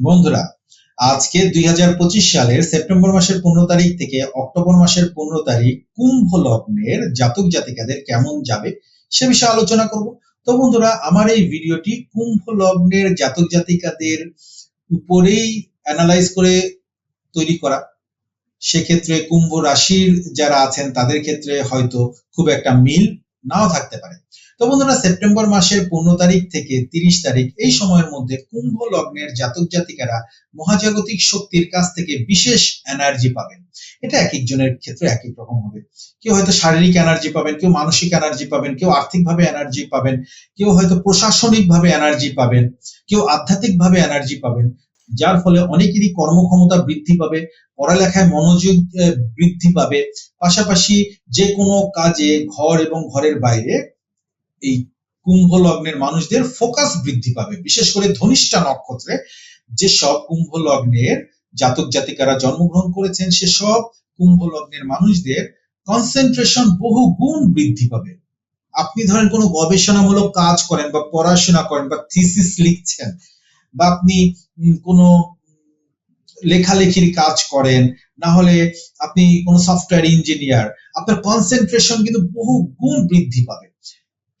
বন্ধুরা, আজকে দুই হাজার পঁচিশ সালের সেপ্টেম্বর মাসের পনেরো তারিখ থেকে অক্টোবর মাসের পনেরো তারিখ কুম্ভ লগ্নের জাতক জাতিকাদের কেমন যাবে সে বিষয়ে আলোচনা করব। তো বন্ধুরা, আমার এই ভিডিওটি কুম্ভ লগ্নের জাতক জাতিকাদের উপরেই অ্যানালাইজ করে তৈরি করা। সেক্ষেত্রে কুম্ভ রাশির যারা আছেন, তাদের ক্ষেত্রে হয়তো খুব একটা মিল নাও থাকতে পারে। তো বন্ধুরা, সেপ্টেম্বর মাসের পনেরো তারিখ থেকে তিরিশ তারিখ, এই সময়ের মধ্যে কুম্ভ লগ্নের জাতক জাতিকারা মহাজাগতিক শক্তির কাছ থেকে বিশেষ এনার্জি পাবেন। এটা এক একজনের ক্ষেত্রে এক এক রকম হবে। কেউ হয়তো শারীরিক এনার্জি পাবেন, কেউ মানসিক এনার্জি পাবেন, কেউ আর্থিকভাবে এনার্জি পাবেন, কেউ হয়তো প্রশাসনিকভাবে এনার্জি পাবেন, কেউ আধ্যাত্মিকভাবে এনার্জি পাবেন, যার ফলে অনেকেরই কর্মক্ষমতা বৃদ্ধি পাবে, পড়ালেখায় মনোযোগ বৃদ্ধি পাবে। পাশাপাশি যে কোনো কাজে, ঘর এবং ঘরের বাইরে এই কুম্ভ লগ্নের মানুষদের ফোকাস বৃদ্ধি পাবে, বিশেষ করে ধনিষ্ঠা নক্ষত্রে। যেসব কুম্ভ লগ্নের জাতক জাতিকারা জন্মগ্রহণ করেছেন, সেসব কুম্ভ লগ্নের মানুষদের কনসেন্ট্রেশন বহু গুণ বৃদ্ধি পাবে। আপনি ধরেন কোনো গবেষণামূলক কাজ করেন বা পড়াশোনা করেন বা থিসিস লিখছেন, বা আপনি কোনো লেখালেখির কাজ করেন, না হলে আপনি কোনো সফটওয়্যার ইঞ্জিনিয়ার আপনার কনসেন্ট্রেশন কিন্তু বহু গুণ বৃদ্ধি পাবে।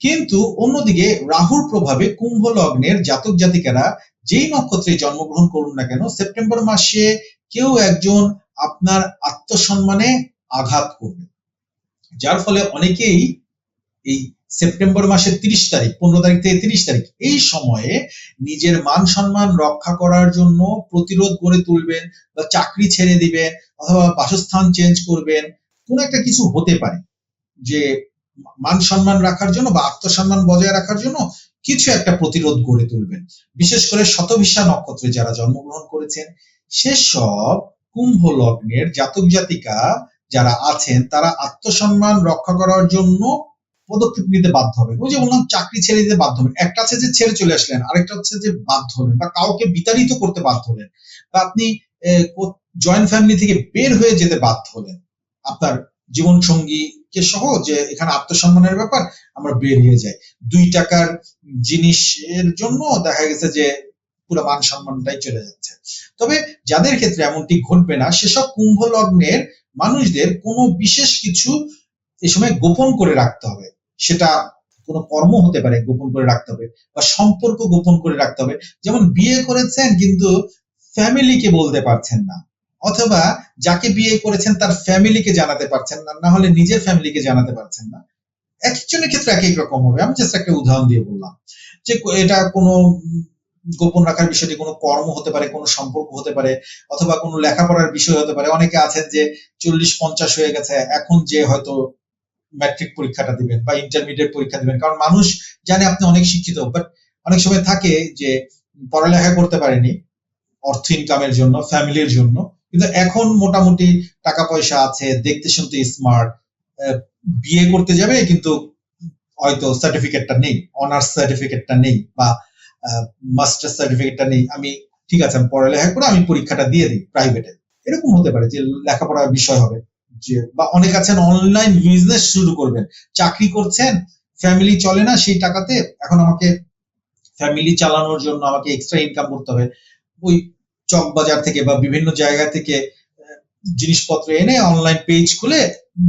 কিন্তু অন্যদিকে রাহুর প্রভাবে কুম্ভ লগ্নের জাতক জাতিকারা যেই নক্ষত্রে জন্মগ্রহণ করুন না কেন, সেপ্টেম্বর মাসে কেউ একজন আপনার আত্মসম্মানে আঘাত করবে। যার ফলে অনেকেই এই সেপ্টেম্বর মাসের তিরিশ তারিখ, পনেরো তারিখ থেকে তিরিশ তারিখ এই সময়ে নিজের মান সম্মান রক্ষা করার জন্য প্রতিরোধ গড়ে তুলবেন বা চাকরি ছেড়ে দিবেন অথবা বাসস্থান চেঞ্জ করবেন। কোনো একটা কিছু হতে পারে যে মান সম্মান রাখার জন্য বা আত্মসম্মান বজায় রাখার জন্য কিছু একটা প্রতিরোধ গড়ে তুলবেন। বিশেষ করে শতভিসা নক্ষত্রে যারা জন্মগ্রহণ করেছেন, সেসব কুম্ভ লগ্নের জাতক জাতিকা যারা আছেন, তারা আত্মসম্মান রক্ষা করার জন্য পদক্ষেপ নিতে বাধ্য হবেন ওই যে বললাম, চাকরি ছেড়ে দিতে বাধ্য হবেন। একটা আছে যে ছেড়ে চলে আসলেন, আরেকটা হচ্ছে যে বাধ্য হলেন বা কাউকে বিতাড়িত করতে বাধ্য হলেন। বা আপনি জয়েন্ট ফ্যামিলি থেকে বের হয়ে যেতে বাধ্য হলেন। আপনার জীবন সঙ্গীকে সহ যে এখানে আত্মসম্মানের ব্যাপার, আমরা বেরিয়ে যাই। দুই টাকার জিনিসের জন্য দেখা গেছে যে পুরো মান সম্মানটাই চলে যাচ্ছে। তবে যাদের ক্ষেত্রে এমনটি ঘটবে না, সেসব কুম্ভ লগ্নের মানুষদের কোনো বিশেষ কিছু এ সময় গোপন করে রাখতে হবে। সেটা কোনো কর্ম হতে পারে গোপন করে রাখতে হবে বা সম্পর্ক গোপন করে রাখতে হবে। যেমন বিয়ে করেছেন কিন্তু ফ্যামিলিকে বলতে পারছেন না। অথবা যাকে বিয়ে করেছেন তার ফ্যামিলিকে জানাতে পারছেন না না হলে নিজের ফ্যামিলিকে জানাতে পারছেন না। এক একজনের ক্ষেত্রে এক এক রকম হবে। আমি জাস্ট একটা উদাহরণ দিয়ে বললাম যে এটা কোনো গোপন রাখার বিষয়টি কোনো কর্ম হতে পারে, কোনো সম্পর্ক হতে পারে, অথবা কোনো লেখাপড়ার বিষয় হতে পারে। অনেকে আছেন যে চল্লিশ পঞ্চাশ হয়ে গেছে, এখন যে হয়তো ম্যাট্রিক পরীক্ষাটা দিবেন বা ইন্টারমিডিয়েট পরীক্ষা দিবেন। কারণ মানুষ জানে আপনি অনেক শিক্ষিত বাট অনেক সময় থাকে যে পড়ালেখা করতে পারেনি, অর্থ ইনকামের জন্য ফ্যামিলির জন্য কিন্তু এখন মোটামুটি টাকা পয়সা আছে, দেখতে শুনতে স্মার্ট বিয়ে করতে যাবে, কিন্তু হয়তো সার্টিফিকেটটা নেই অনার্স সার্টিফিকেটটা নেই বা মাস্টার সার্টিফিকেটটা নেই। আমি, ঠিক আছে, আমি পড়ালেখা করে আমি পরীক্ষাটা দিয়ে দিই প্রাইভেটে এরকম হতে পারে যে লেখাপড়ার বিষয় হবে, যে, বা অনেক আছেন অনলাইন বিজনেস শুরু করবেন, চাকরি করছেন ফ্যামিলি চলে না সেই টাকাতে, এখন আমাকে ফ্যামিলি চালানোর জন্য আমাকে এক্সট্রা ইনকাম করতে হবে। ওই চক বাজার থেকে বা বিভিন্ন জায়গা থেকে জিনিসপত্র এনে অনলাইন পেজ খুলে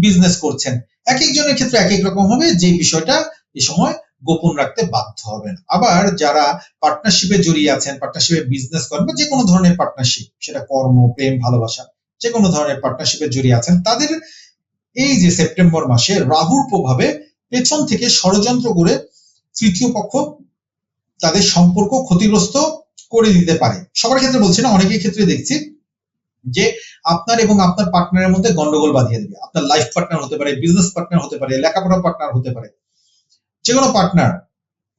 বিজনেস করছেন। এক একজনের ক্ষেত্রে এক এক রকম হবে, যে বিষয়টা এই সময় গোপন রাখতে বাধ্য হবেন। আবার যারা পার্টনারশিপে জড়িয়ে আছেন পার্টনারশিপে বিজনেস করেন বা যে কোনো ধরনের পার্টনারশিপ সেটা কর্ম, প্রেম, ভালোবাসা যে কোনো ধরনের পার্টনারশিপে জড়িয়ে আছেন, তাদের এই যে সেপ্টেম্বর মাসে রাহুর প্রভাবে পেছন থেকে ষড়যন্ত্র করে তৃতীয় পক্ষ তাদের সম্পর্ক ক্ষতিগ্রস্ত করে দিতে পারে। সবার ক্ষেত্রে বলছি না, অনেকের ক্ষেত্রে দেখছি যে আপনার এবং আপনার পার্টনারের মধ্যে গন্ডগোল বাঁধিয়ে দেবে। আপনার লাইফ পার্টনার হতে পারে বিজনেস পার্টনার হতে পারে, লেখাপড়া পার্টনার হতে পারে। যে কোনো পার্টনার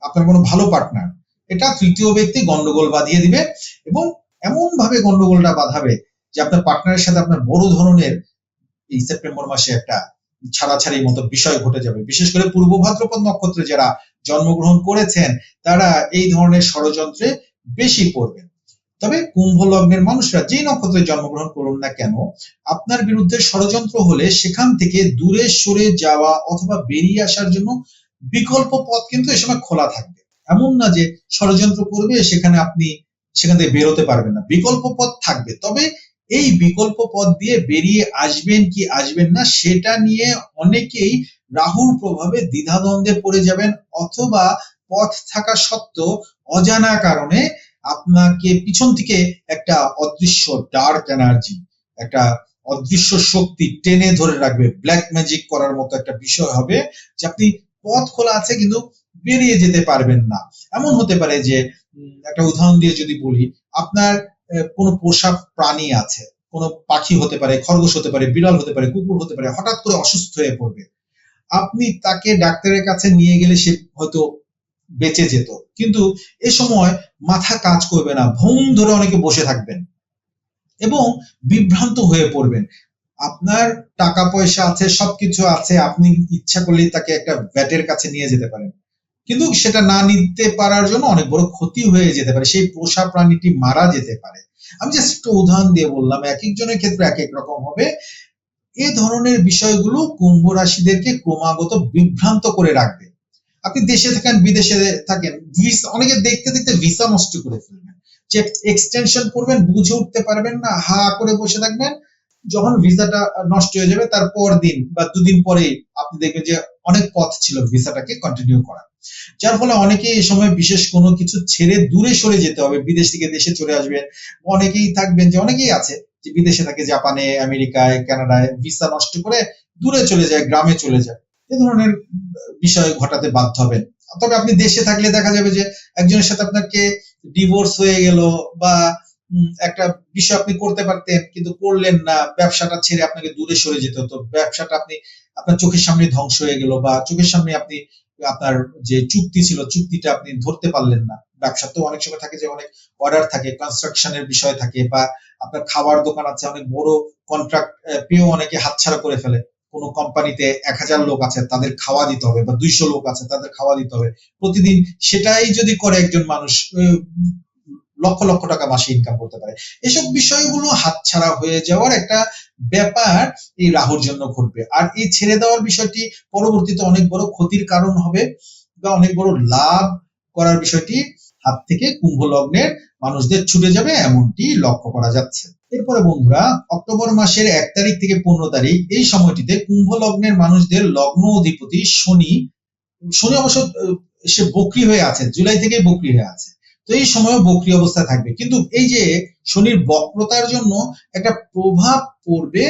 আপনার কোনো ভালো পার্টনার এটা তৃতীয় ব্যক্তি গন্ডগোল বাঁধিয়ে দিবে এবং এমন ভাবে গন্ডগোলটা বাঁধাবে যে আপনার পার্টনারের সাথে আপনার বড় ধরনের এই সেপ্টেম্বর মাসে একটা ছাড়াছাড়ির মতো বিষয় ঘটে যাবে। বিশেষ করে পূর্ব ভাদ্রপদ নক্ষত্রে যারা জন্মগ্রহণ করেছেন, তারা এই ধরনের ষড়যন্ত্রে বেশি পড়বেন তবে কুম্ভ লগ্নের মানুষরা যেই নক্ষত্রে জন্মগ্রহণ করুন না কেন, আপনার বিরুদ্ধে ষড়যন্ত্র হলে সেখান থেকে দূরে সরে যাওয়া অথবা বেরিয়ে আসার জন্য বিকল্প পথ কিন্তু এ সময় খোলা থাকবে। এমন না যে ষড়যন্ত্র করবে, সেখানে আপনি সেখান থেকে বেরোতে পারবেন না। বিকল্প পথ থাকবে। তবে এই বিকল্প পথ দিয়ে বেরিয়ে আসবেন কি আসবেন না, সেটা নিয়ে অনেকেই রাহুর প্রভাবে দ্বিধাদ্বন্দ্বে পড়ে যাবেন অথবা পথ থাকা সত্ত্বেও অজানা কারণে আপনাকে পিছন থেকে একটা অদৃশ্য ডার্ক এনার্জি একটা অদৃশ্য শক্তি টেনে ধরে রাখবে। ব্ল্যাক ম্যাজিক করার মতো একটা বিষয় হবে যে আপনি পথ খোলা আছে কিন্তু বেরিয়ে যেতে পারবেন না। এমন হতে পারে যে একটা উদাহরণ দিয়ে যদি বলি, আপনার কোনো পোষা প্রাণী আছে, কোনো পাখি হতে পারে, খরগোশ হতে পারে, বিড়াল হতে পারে, কুকুর হতে পারে, হঠাৎ করে অসুস্থ হয়ে পড়বে। আপনি তাকে ডাক্তারের কাছে নিয়ে গেলে সে হয়তো বেঁচে যেত। কিন্তু এ সময় মাথা কাজ করবে না ভুম ধরে অনেকে বসে থাকবেন এবং বিভ্রান্ত হয়ে পড়বেন। আপনার টাকা পয়সা আছে, সবকিছু আছে, আপনি ইচ্ছা করলেই তাকে একটা ভ্যাটের কাছে নিয়ে যেতে পারেন। কিন্তু সেটা না নিতে পারার জন্য অনেক বড় ক্ষতি হয়ে যেতে পারে, সেই পোষা প্রাণীটি মারা যেতে পারে। আমি জাস্ট একটা উদাহরণ দিয়ে বললাম, এক একজনের ক্ষেত্রে এক এক রকম হবে। এ ধরনের বিষয়গুলো কুম্ভ রাশিদেরকে ক্রমাগত বিভ্রান্ত করে রাখবে। আপনি দেশে থাকেন, বিদেশে থাকেন অনেকে দেখতে দেখতে ভিসা নষ্ট করে ফেলবেন। যে এক্সটেনশন করবেন, বুঝে উঠতে পারবেন না, হা করে বসে থাকবেন। যখন ভিসাটা নষ্ট হয়ে যাবে তার পর দিন বা দুদিন পরে আপনি দেখবেন যে অনেক পথ ছিল ভিসাটাকে কন্টিনিউ করা যার ফলে অনেকে এই সময় বিশেষ কোনো কিছু ছেড়ে দূরে সরে যেতে হবে, বিদেশ থেকে দেশে চলে আসবেন। অনেকেই থাকবেন যে, অনেকেই আছে যে বিদেশে থাকে, জাপানে, আমেরিকায়, কানাডায়, ভিসা নষ্ট করে দূরে চলে যায়, গ্রামে চলে যায়। এ ধরনের বিষয় ঘটাতে বাধ্য হবেন। তবে আপনি দেশে থাকলে দেখা যাবে যে একজনের সাথে আপনাকে ডিভোর্স হয়ে গেল বা একটা বিষয় আপনি করতে পারতেন কিন্তু করলেন না, ব্যবসাটা ছেড়ে আপনাকে দূরে সরে যেতে হতো। ব্যবসাটা আপনি, আপনার চোখের সামনে ধ্বংস হয়ে গেল বা চোখের সামনে আপনি, আপনার যে চুক্তি ছিল, চুক্তিটা আপনি ধরতে পারলেন না। ব্যবসা তো অনেক সময় থাকে যে অনেক অর্ডার থাকে কনস্ট্রাকশনের বিষয় থাকে বা আপনার খাবার দোকান আছে, অনেক বড় কন্ট্রাক্ট পেয়েও অনেকে হাতছাড়া করে ফেলে। কোনো কোম্পানিতে এক হাজার লোক আছে, তাদের খাওয়া দিতে হবে বা দুইশো লোক আছে, তাদের খাওয়া দিতে হবে। প্রতিদিন সেটাই যদি করে একজন মানুষ লক্ষ লক্ষ টাকা মাসে ইনকাম করতে পারে। এসব বিষয়গুলো হাতছাড়া হয়ে যাওয়ার একটা ব্যাপার এই রাহুর জন্য ঘটবে। আর এই ছেড়ে দেওয়ার বিষয়টি পরবর্তীতে অনেক বড় ক্ষতির কারণ হবে বা অনেক বড় লাভ করার বিষয়টি হাত থেকে কুম্ভ লগ্নের মানুষদের ছুটে যাবে, এমনটি লক্ষ্য করা যাচ্ছে। এরপরে বন্ধুরা, অক্টোবর মাসের এক তারিখ থেকে পনেরো তারিখ, এই সময়টিতে কুম্ভ লগ্নের মানুষদের লগ্ন অধিপতি শনি শনি অবশ্য সে বকরি হয়ে আছে, জুলাই থেকেই বকরি হয়ে আছে। তো এই সময় বকরি অবস্থায় থাকবে। কিন্তু এই যে শনির বক্রতার জন্য একটা প্রভাব পড়বে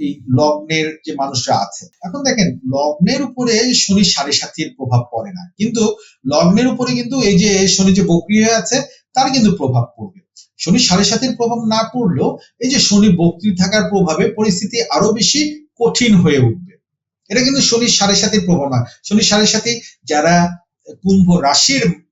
এই লগ্নের যে মানুষরা আছে। এখন দেখেন, লগ্নের উপরে শনি সাড়ে সাতির প্রভাব পড়ে না। কিন্তু লগ্নের উপরে কিন্তু এই যে শনি যে বকরি হয়ে আছে, তার কিন্তু প্রভাব পড়বে। শনি সাড়ে সাতের প্রভাব না পড়লেও এই যে শনি বকরি থাকার প্রভাবে পরিস্থিতি আরও বেশি কঠিন হয়ে উঠবে। এটা কিন্তু শনির সাড়ে সাতির প্রভাব না। শনির সাড়ে সাতি যারা কুম্ভ রাশির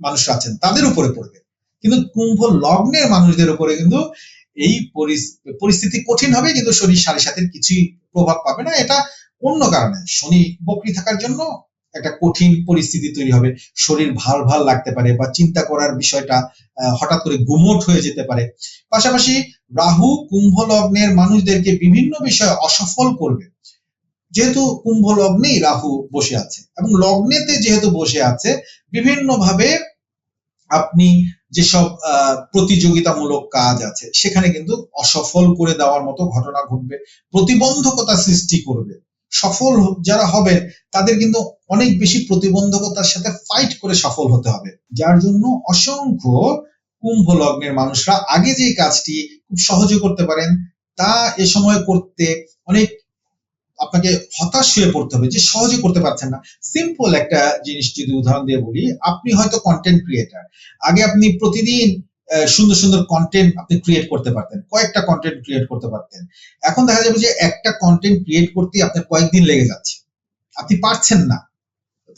মানুষরা আছেন, তাদের উপরে পড়বে। কিন্তু কুম্ভ লগ্নের মানুষদের উপরে কিন্তু এই পরিস- পরিস্থিতি কঠিন হবে, কিন্তু শনি সাড়ে সাতের কিছুই প্রভাব পাবে না। এটা অন্য কারণে। শনি বকরি থাকার জন্য একটা কঠিন পরিস্থিতি তৈরি হবে। শরীর ভালো ভালো লাগতে পারে বা চিন্তা করার বিষয়টা হঠাৎ করে গুমোট হয়ে যেতে পারে। পাশাপাশি রাহু, কুম্ভ লগ্নের মানুষদেরকে বিভিন্ন বিষয়ে অসফল করবে। যেহেতু কুম্ভ লগ্নেই রাহু বসে আছে এবং লগ্নেতে যেহেতু বসে আছে বিভিন্ন ভাবে আপনি যেসব প্রতিযোগিতামূলক কাজ আছে, সেখানে কিন্তু অসফল করে দেওয়ার মতো ঘটনা ঘটবে, প্রতিবন্ধকতা সৃষ্টি করবে। সফল যারা হবেন, তাদের কিন্তু অনেক বেশি প্রতিবন্ধকতার সাথে ফাইট করে সফল হতে হবে। যার জন্য অসংখ্য কুম্ভ লগ্নের মানুষরা আগে যে কাজটি খুব সহজে করতে পারেন, তা এ সময় করতে অনেক আপনাকে হতাশ হয়ে পড়তে হবে যে সহজে করতে পারছেন না। সিম্পল একটা জিনিস যদি উদাহরণ দিয়ে বলি, আপনি হয়তো কন্টেন্ট ক্রিয়েটার আগে আপনি প্রতিদিন সুন্দর সুন্দর কন্টেন্ট আপনি ক্রিয়েট করতে পারতেন, কয়েকটা কন্টেন্ট ক্রিয়েট করতে পারতেন। এখন দেখা যাবে যে একটা কন্টেন্ট ক্রিয়েট করতে আপনার কয়েকদিন লেগে যাচ্ছে। আপনি পারছেন না।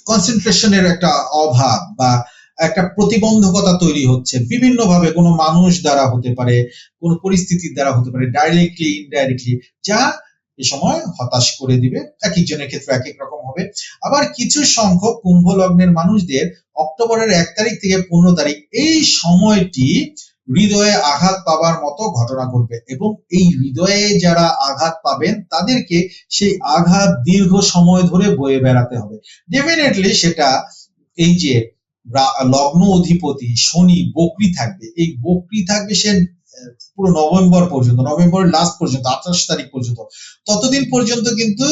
কনসেন্ট্রেশনের একটা অভাব বা একটা প্রতিবন্ধকতা তৈরি হচ্ছে। বিভিন্ন ভাবে কোনো মানুষ দ্বারা হতে পারে, কোনো পরিস্থিতির দ্বারা হতে পারে ডাইরেক্টলি ইনডাইরেক্টলি যা এ সময় হতাশ করে দিবে। এক একজনের ক্ষেত্রে এক এক রকম হবে। আবার কিছু সংখ্যক কুম্ভ লগ্নের মানুষদের অক্টোবরের এক তারিখ থেকে পনেরো তারিখ, এই সময়টি হৃদয়ে আঘাত পাবার মতো ঘটনা ঘটবে এবং এই হৃদয়ে যারা আঘাত পাবেন, তাদেরকে সেই আঘাত দীর্ঘ সময় ধরে বয়ে বেড়াতে হবে। ডেফিনেটলি সেটা এই যে লগ্ন অধিপতি, শনি, বকরি থাকবে। এই বকরি থাকবে সে পুরো নভেম্বর পর্যন্ত, নভেম্বরের লাস্ট পর্যন্ত, আঠাশ তারিখ পর্যন্ত। ততদিন পর্যন্ত কিন্তু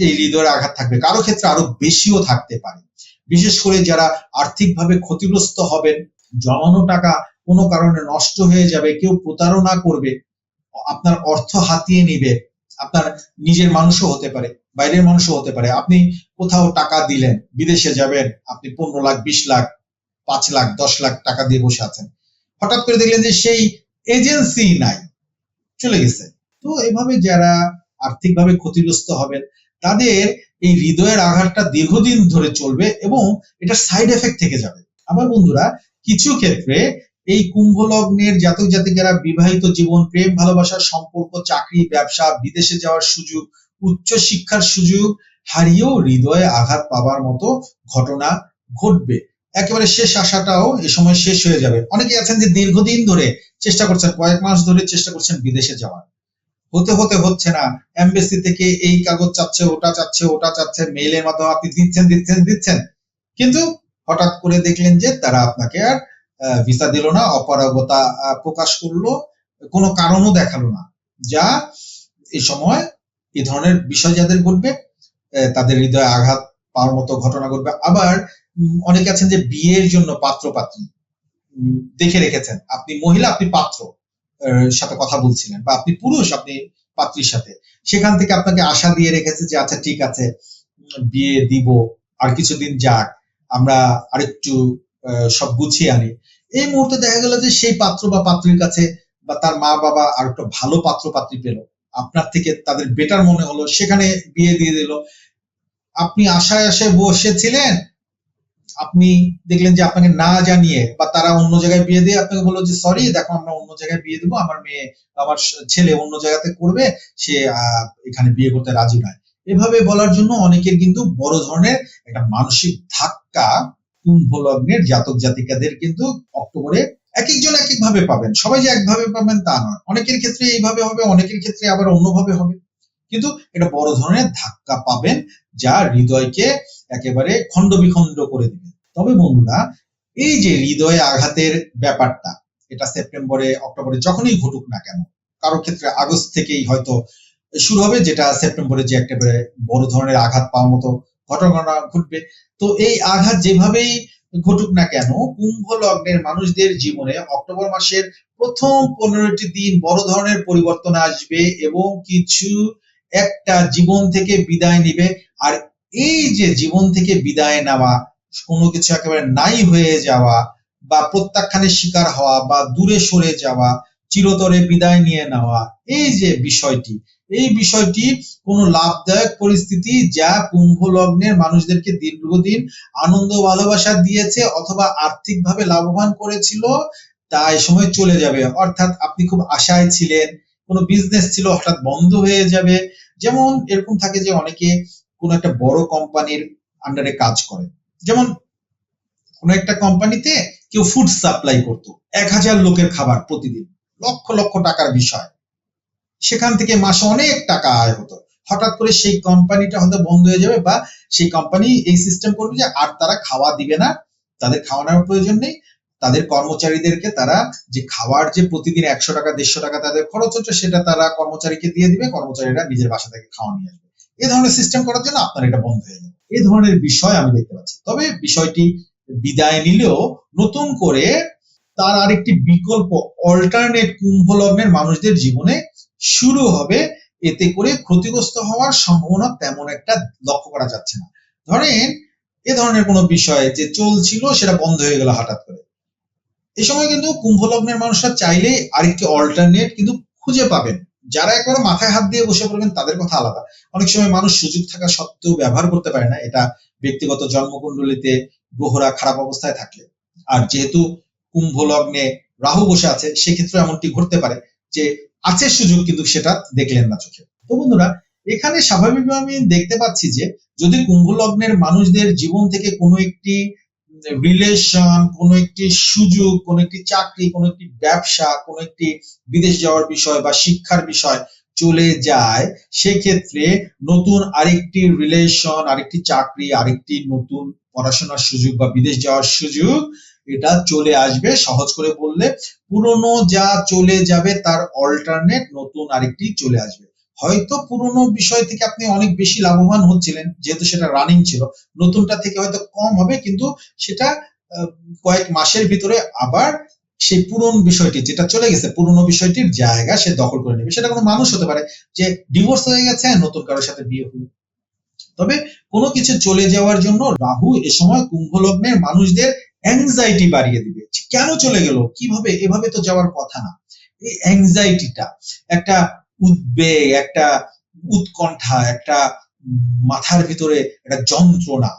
এই হৃদয়ের আঘাত থাকবে। কারও ক্ষেত্রে আরও বেশিও থাকতে পারে। বিশেষ করে যারা আর্থিকভাবে ক্ষতিগ্রস্ত হবেন, জমানো টাকা কোনো কারণে নষ্ট হয়ে যাবে, কেউ প্রতারণা করবে, আপনার অর্থ হাতিয়ে নিবে, আপনার নিজের মানুষও হতে পারে, বাইরের মানুষও হতে পারে। আপনি কোথাও টাকা দিলেন, বিদেশে যাবেন, আপনি পনেরো লাখ, বিশ লাখ, পাঁচ লাখ, দশ লাখ টাকা দিয়ে বসে আছেন। হঠাৎ করে দেখলেন যে সেই এজেন্সি নাই, চলে গেছে। তো এভাবে যারা আর্থিকভাবে ক্ষতিগ্রস্ত হবেন, তাদের এই হৃদয়ের আঘাতটা দীর্ঘদিন ধরে চলবে এবং এটা সাইড এফেক্ট থেকে যাবে। আবার বন্ধুরা, কিছু ক্ষেত্রে এই কুম্ভ লগ্নের জাতক জাতিকারা বিবাহিত জীবন, প্রেম, ভালোবাসার সম্পর্ক, চাকরি, ব্যবসা, বিদেশে যাওয়ার সুযোগ, উচ্চ শিক্ষার সুযোগ হারিয়েও হৃদয়ে আঘাত পাবার মতো ঘটনা ঘটবে। একেবারে শেষ আশাটাও এ সময় শেষ হয়ে যাবে। অনেকে আছেন যে দীর্ঘদিন ধরে চেষ্টা করছেন, কয়েক মাস ধরে চেষ্টা করছেন বিদেশে যাওয়ার। হতে হতে হচ্ছে না। এমবেসি থেকে এই কাগজ চাচ্ছে, ওটা চাচ্ছে ওটা চাচ্ছে মেইলের মাধ্যমে আপনি দিচ্ছেন দিচ্ছেন দিচ্ছেন। কিন্তু হঠাৎ করে দেখলেন যে তারা আপনাকে আর ভিসা দিল না, অপারগতা প্রকাশ করল, কোনো কারণও দেখাল না। যা এই সময় এই ধরনের বিষয় যাদের ঘটবে তাদের হৃদয়ে আঘাত পাওয়ার মতো ঘটনা ঘটবে। আবার অনেকে আছেন যে বিয়ের জন্য পাত্র পাত্রী দেখে রেখেছেন। আপনি মহিলা, আপনি পাত্র। সাথে কথা বলছিলেন বা আপনি পুরুষ, আপনি পাত্রীর সাথে। সেখান থেকে আপনাকে আশা দিয়ে রেখেছে যে আচ্ছা ঠিক আছে, বিয়ে দিব, আর কিছুদিন যাক, আমরা আরেকটু সব গুছিয়ে আনি। এই মুহূর্তে দেখা গেল যে, সেই পাত্র বা পাত্রীর কাছে বা তার মা বাবা আর একটা ভালো পাত্র পাত্রী পেল। আপনার থেকে তাদের বেটার মনে হলো, সেখানে বিয়ে দিয়ে দিল। আপনি আশায় আশায় বসেছিলেন আপনি দেখলেন যে আপনাকে না জানিয়ে বা তারা অন্য জায়গায় বিয়ে দিয়ে আপনাকে বলল যে, সরি, দেখো আমরা অন্য জায়গায় বিয়ে দেবো, আমার মেয়ে, আমার ছেলে অন্য জায়গাতে করবে, সে এখানে বিয়ে করতে রাজি নয়। এভাবে বলার জন্য অনেকের কিন্তু বড় ধরনের একটা মানসিক ধাক্কা কুম্ভ লগ্নের জাতক জাতিকাদের কিন্তু অক্টোবরে এক একজন এক এক ভাবে পাবেন। সবাই যে একভাবে পাবেন তা নয়। অনেকের ক্ষেত্রে এইভাবে হবে, অনেকের ক্ষেত্রে আবার অন্যভাবে হবে। কিন্তু এটা বড় ধরনের ধাক্কা পাবেন যা হৃদয়কে একেবারে খণ্ড বিখণ্ড করে দিবে তবে বন্ধুরা, এই যে হৃদয়ে আঘাতের ব্যাপারটা, এটা সেপ্টেম্বরে, অক্টোবরে যখনই ঘটুক না কেন, কারও ক্ষেত্রে আগস্ট থেকেই হয়তো শুরু হবে, যেটা সেপ্টেম্বরে যে একেবারে বড় ধরনের আঘাত পাওয়ার মতো ঘটনা ঘটবে। তো এই আঘাত যেভাবেই ঘটুক না কেন, কুম্ভ লগ্নের মানুষদের জীবনে অক্টোবর মাসের প্রথম পনেরোটি দিন বড় ধরনের পরিবর্তন আসবে এবং কিছু একটা জীবন থেকে বিদায় নিবে। আর এই যে জীবন থেকে বিদায় নেওয়া, কোনো কিছু একেবারে নাই হয়ে যাওয়া বা প্রত্যাখ্যানের শিকার হওয়া বা দূরে সরে যাওয়া, চিরতরে বিদায় নিয়ে নেওয়া, এই যে বিষয়টি, এই বিষয়টি কোনো লাভদায়ক পরিস্থিতি যা কুম্ভ লগ্নের মানুষদেরকে দীর্ঘদিন আনন্দ ভালোবাসা দিয়েছে অথবা আর্থিকভাবে লাভবান করেছিল, তা এই সময় চলে যাবে। অর্থাৎ আপনি খুব আশায় ছিলেন, কোনো বিজনেস ছিল হঠাৎ বন্ধ হয়ে যাবে। যেমন এরকম থাকে যে অনেকে কোনো একটা বড় কোম্পানির আন্ডারে কাজ করে। যেমন কোনো একটা কোম্পানিতে কেউ ফুড সাপ্লাই করতো, এক হাজার লোকের খাবার প্রতিদিন, লক্ষ লক্ষ টাকার বিষয়। সেখান থেকে মাসে অনেক টাকা আয় হতো। হঠাৎ করে সেই কোম্পানিটা হয়তো বন্ধ হয়ে যাবে বা সেই কোম্পানি এই সিস্টেম করবে যে আর তারা খাওয়া দিবে না, তাদের খাওয়ানোর প্রয়োজন নেই, তাদের কর্মচারীদেরকে তারা যে খাবার যে প্রতিদিন একশো টাকা, দেড়শো টাকা তাদের খরচ হচ্ছে, সেটা তারা কর্মচারীকে দিয়ে দিবে, কর্মচারীরা নিজের বাসা থেকে খাওয়া নিয়ে আসবে। এই ধরনের সিস্টেম করার জন্য আপনার এটা বন্ধ হয়ে যাবে। এই ধরনের বিষয় আমি দেখতে পাচ্ছি। তবে বিষয়টি বিদায় নিলেও নতুন করে তার আরেকটি বিকল্প অল্টারনেট কুম্ভ লগ্নের মানুষদের জীবনে শুরু হবে। এতে করে ক্ষতিগ্রস্ত হওয়ার সম্ভাবনা তেমন একটা লক্ষ্য করা যাচ্ছে না। ধরেন, এ ধরনের কোনো বিষয় যে চলছিল সেটা বন্ধ হয়ে গেল হঠাৎ করে। এ সময় কিন্তু কুম্ভ লগ্নের মানুষরা চাইলে আরেকটি অল্টারনেট কিন্তু খুঁজে পাবেন। যারা একবার মাথায় হাত দিয়ে বসে পড়বেন, তাদের কথা আলাদা। অনেক সময় মানুষ সুযোগ থাকা সত্ত্বেও ব্যবহার করতে পারে না। এটা ব্যক্তিগত জন্মকুণ্ডলিতে গ্রহরা খারাপ অবস্থায় থাকলে আর যেহেতু কুম্ভ লগ্নে রাহু বসে আছে সেক্ষেত্রে এমনটি ঘটতে পারে যে আছে সুযোগ, কিন্তু সেটা দেখলেন না চোখে। তো বন্ধুরা, এখানে স্বাভাবিকভাবে আমি দেখতে পাচ্ছি যে যদি কুম্ভ লগ্নের মানুষদের জীবন থেকে কোনো একটি রিলেশন কোনো একটি সুযোগ, কোনো একটি চাকরি, কোনো একটি ব্যবসা, কোনো একটি বিদেশ যাওয়ার বিষয় বা শিক্ষার বিষয় চলে যায়, সেক্ষেত্রে নতুন আরেকটি রিলেশন আরেকটি চাকরি, আরেকটি নতুন পড়াশোনার সুযোগ বা বিদেশ যাওয়ার সুযোগ, এটা চলে আসবে। সহজ করে বললে, পুরনো যা চলে যাবে, তার অল্টারনেট নতুন আরেকটি চলে আসবে। হয়তো পুরনো বিষয় থেকে আপনি অনেক বেশি লাভবান হচ্ছিলেন, যেহেতু সেটা রানিং ছিল। নতুনটা থেকে হয়তো কম হবে, কিন্তু সেটা কয়েক মাসের ভিতরে আবার সেই পুরনো বিষয়টি, যেটা চলে গেছে, পুরনো বিষয়টির জায়গা সে দখল করে নেবে। সেটা কোনো মানুষ হতে পারে যে ডিভোর্স হয়ে গেছে নতুন কারোর সাথে বিয়ে হলো। তবে কোনো কিছু চলে যাওয়ার জন্য রাহু এ সময় কুম্ভ লগ্নের মানুষদের অ্যাংজাইটি বাড়িয়ে দিবে। কেন চলে গেল? কীভাবে? এভাবে তো যাওয়ার কথা না। এই অ্যাংজাইটিটা একটা উদ্বেগ, একটা উৎকণ্ঠা, একটা মাথার ভিতরে একটা যন্ত্রণা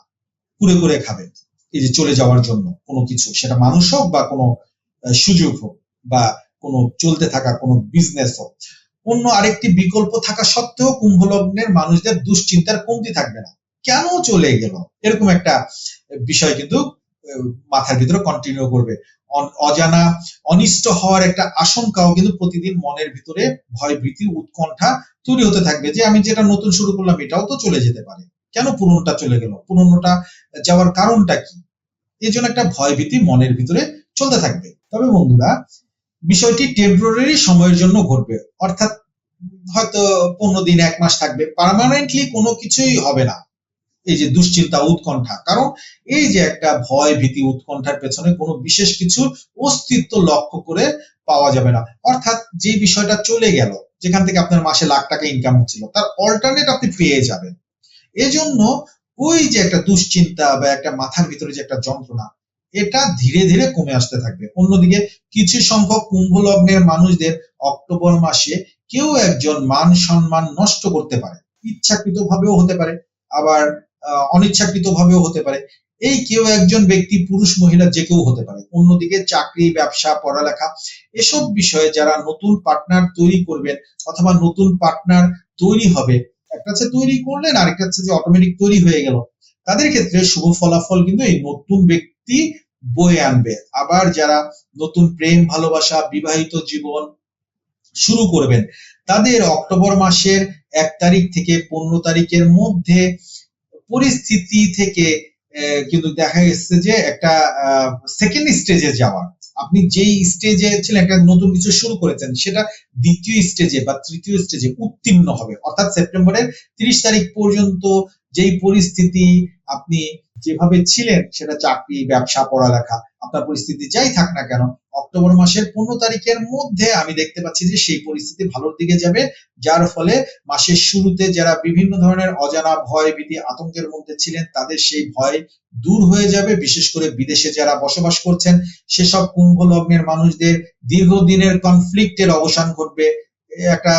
কুরে কুরে খাবে এই যে চলে যাওয়ার জন্য কোনো কিছু। সেটা মানুষ হোক বা কোনো সুযোগ হোক বা কোনো চলতে থাকা, কোনো বিজনেস হোক। অন্য আরেকটি বিকল্প থাকা সত্ত্বেও কুম্ভ লগ্নের মানুষদের দুশ্চিন্তার কমতি থাকবে না। কেন চলে গেল? এরকম একটা বিষয় কিন্তু মাথার ভিতরে কন্টিনিউ করবে। অজানা, অনিষ্ট হওয়ার একটা আশঙ্কাও কিন্তু প্রতিদিন মনের ভিতরে ভয়, ভীতি, উৎকণ্ঠা তৈরি হতে থাকবে যে আমি যেটা নতুন শুরু করলাম, এটাও তো চলে যেতে পারে। কেন পুরনোটা চলে গেল? পুরনোটা যাওয়ার কারণটা কি? এই জন্য একটা ভয়, ভীতি মনের ভিতরে চলতে থাকবে। তবে বন্ধুরা, বিষয়টি টেম্পোরারি সময়ের জন্য ঘটবে। অর্থাৎ হয়তো পনেরো দিন, এক মাস থাকবে। পার্মানেন্টলি কোনো কিছুই হবে না। এই যে দুশ্চিন্তা উৎকণ্ঠা। কারণ এই যে একটা ভয় ভীতি উৎকণ্ঠার পেছনে কোনো বিশেষ কিছু অস্তিত্ব লক্ষ্য করে পাওয়া যাবে না। অর্থাৎ যে বিষয়টা চলে গেল, যেখান থেকে আপনার মাসে লাখ টাকা ইনকাম হচ্ছিল, তার অল্টারনেট আপনি পেয়ে যাবেন। এজন্য ওই যে একটা দুশ্চিন্তা বা একটা মাথার ভিতরে যে একটা যন্ত্রণা, এটা ধীরে ধীরে কমে আসতে থাকবে। অন্যদিকে কিছু সংখ্যক কুম্ভ লগ্নের মানুষদের অক্টোবর মাসে কেউ একজন মান সম্মান নষ্ট করতে পারে। ইচ্ছাকৃত ভাবেও হতে পারে। আবার অনিচ্ছাকৃত ভাবেও হতে পারে। এই কেউ একজন ব্যক্তি, পুরুষ, মহিলা, যে কেউ হতে পারে। অন্যদিকে চাকরি, ব্যবসা, পড়ালেখা, এসব বিষয়ে যারা নতুন পার্টনার তৈরি করবেন অথবা নতুন পার্টনার তৈরি হবে, একটা হচ্ছে তৈরি করলেন, আরেকটা হচ্ছে যে অটোমেটিক তৈরি হয়ে গেল। তাদের ক্ষেত্রে শুভ ফলাফল কিন্তু এই নতুন ব্যক্তি বয়ে আনবে। আবার যারা নতুন প্রেম, ভালোবাসা, বিবাহিত জীবন শুরু করবেন, তাদের অক্টোবর মাসের এক তারিখ থেকে পনেরো তারিখের মধ্যে পরিস্থিতি থেকে কিন্তু দেখা গেছে যে একটা সেকেন্ড স্টেজে যাওয়া। আপনি যেই স্টেজে ছিলেন, একটা নতুন কিছু শুরু করেছেন, সেটা দ্বিতীয় স্টেজে বা তৃতীয় স্টেজে উত্তীর্ণ হবে। অর্থাৎ সেপ্টেম্বরের তিরিশ তারিখ পর্যন্ত যেই পরিস্থিতি আপনি যেভাবে ছিলেন, সেটা চাকরি, ব্যবসা, পড়ালেখা, আপনার পরিস্থিতি যাই থাক না কেন, অক্টোবর মাসের পনেরো তারিখের মধ্যে আমি দেখতে পাচ্ছি যে সেই পরিস্থিতি ভালোর দিকে যাবে, যার ফলে মাসের শুরুতে যারা বিভিন্ন ধরনের অজানা ভয় ভীতি আতঙ্কের মধ্যে ছিলেন, তাদের সেই ভয় দূর হয়ে যাবে। বিশেষ করে বিদেশে যারা বসবাস করছেন, সেসব কুম্ভ লগ্নের মানুষদের দীর্ঘদিনের কনফ্লিক্টের অবসান ঘটবে একটা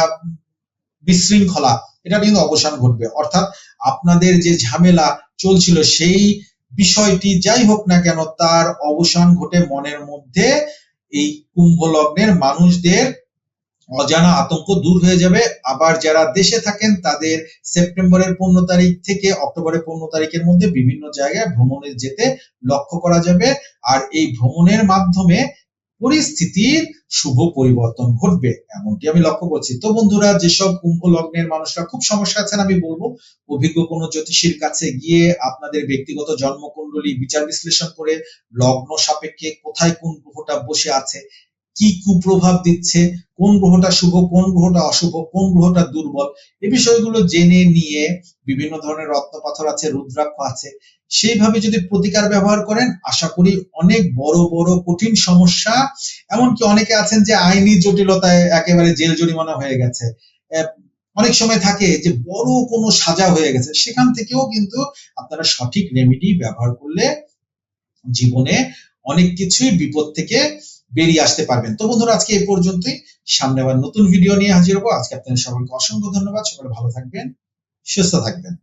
বিশৃঙ্খলা এটা কিন্তু অবসান ঘটবে। অর্থাৎ আপনাদের যে ঝামেলা চলছিল সেই বিষয়টি যাই হোক না কেন তার অবসান ঘটে মনের মধ্যে। এই কুম্ভ লগ্নের মানুষদের অজানা আতঙ্ক দূর হয়ে যাবে। আবার যারা দেশে থাকেন, তাদের সেপ্টেম্বরের পনেরো তারিখ থেকে অক্টোবরের পনেরো তারিখের মধ্যে বিভিন্ন জায়গায় ভ্রমণে যেতে লক্ষ্য করা যাবে। আর এই ভ্রমণের মাধ্যমে পরিস্থিতির শুভ পরিবর্তন ঘটবে, এমনটি আমি লক্ষ্য করছি। তো বন্ধুরা, যেসব কুম্ভ লগ্নের মানুষরা খুব সমস্যা আছেন, আমি বলব, অভিজ্ঞ কোনো জ্যোতিষীর কাছে গিয়ে আপনাদের ব্যক্তিগত জন্মকুণ্ডলী বিচার বিশ্লেষণ করে লগ্ন সাপেক্ষে কোথায় কোন গ্রহটা বসে আছে, কি কুপ্রভাব দিচ্ছে, কোন গ্রহটা শুভ, কোন গ্রহটা অশুভ, কোন গ্রহটা দুর্বল এই বিষয়গুলো জেনে নিয়ে বিভিন্ন ধরনের রত্ন পাথর আছে, রুদ্রাক্ষ আছে সেইভাবে যদি প্রতিকার ব্যবহার করেন, আশা করি অনেক বড় বড় কঠিন সমস্যা। এমনকি অনেকে আছেন যে আইনি জটিলতায় একেবারে জেল জরিমানা হয়ে গেছে। অনেক সময় থাকে যে বড় কোনো সাজা হয়ে গেছে, সেখান থেকেও কিন্তু আপনারা সঠিক রেমেডি ব্যবহার করলে জীবনে অনেক কিছুই বিপদ থেকে বেরিয়ে আসতে পারবেন। তো বন্ধুরা, আজকে এই পর্যন্তই। সামনে আবার নতুন ভিডিও নিয়ে হাজির হব। আজকে আপনাদের সকলকে অসংখ্য ধন্যবাদ। সকলে ভালো থাকবেন, সুস্থ থাকবেন।